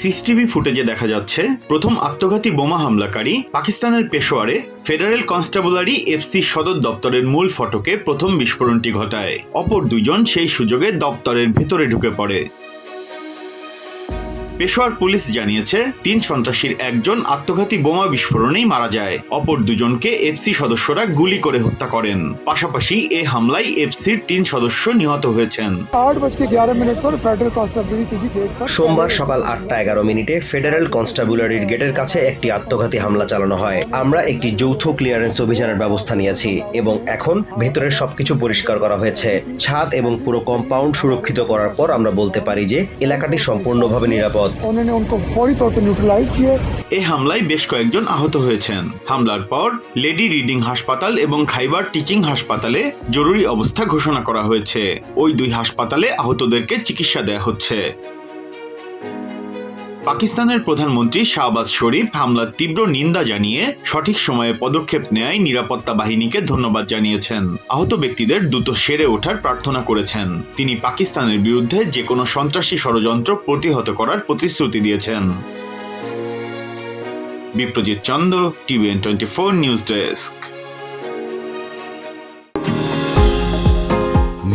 CCTV ফুটেজে দেখা যাচ্ছে, প্রথম আত্মঘাতী বোমা হামলাকারী পাকিস্তানের পেশোয়ারে ফেডারেল কনস্টেবলারি এফসি সদর দপ্তরের মূল ফটকে প্রথম বিস্ফোরণটি ঘটায়। অপর দুজন সেই সুযোগে দপ্তরের ভেতরে ঢুকে পড়ে। পেশোয়ার পুলিশ জানিয়েছে তিন সন্ত্রাসীর একজন আত্মঘাতী বোমা বিস্ফোরণেই মারা যায়। অপর দুজনকে এফসি সদস্যরা গুলি করে হত্যা করেন। পাশাপাশি এ হামলায় এফসির তিন সদস্য নিহত হয়েছেন। সোমবার সকাল আটটা এগারো মিনিটে ফেডারেল কনস্টেবুলারির গেটের কাছে একটি আত্মঘাতী হামলা চালানো হয়। আমরা একটি যৌথ ক্লিয়ারেন্স অভিযানের ব্যবস্থা নিয়েছি এবং এখন ভেতরের সবকিছু পরিষ্কার করা হয়েছে। ছাদ এবং পুরো কম্পাউন্ড সুরক্ষিত করার পর আমরা বলতে পারি যে এলাকাটি সম্পূর্ণভাবে নিরাপদ। পদ এ হামলায় বেশ কয়েকজন আহত হয়েছেন। হামলার পর লেডি রিডিং হাসপাতাল এবং খাইবার টিচিং হাসপাতালে জরুরি অবস্থা ঘোষণা করা হয়েছে। ওই দুই হাসপাতালে আহতদেরকে চিকিৎসা দেওয়া হচ্ছে। পাকিস্তানের প্রধানমন্ত্রী শাহবাজ শরীফ হামলার তীব্র নিন্দা জানিয়ে সঠিক সময়ে পদক্ষেপ নেয় নিরাপত্তা বাহিনীকে ধন্যবাদ জানিয়েছেন। আহত ব্যক্তিদের দ্রুত সেরে ওঠার প্রার্থনা করেছেন। তিনি পাকিস্তানের বিরুদ্ধে যে কোনো সন্ত্রাসী ষড়যন্ত্র প্রতিহত করার প্রতিশ্রুতি দিয়েছেন। Biprajit Chanda TVN twenty four news desk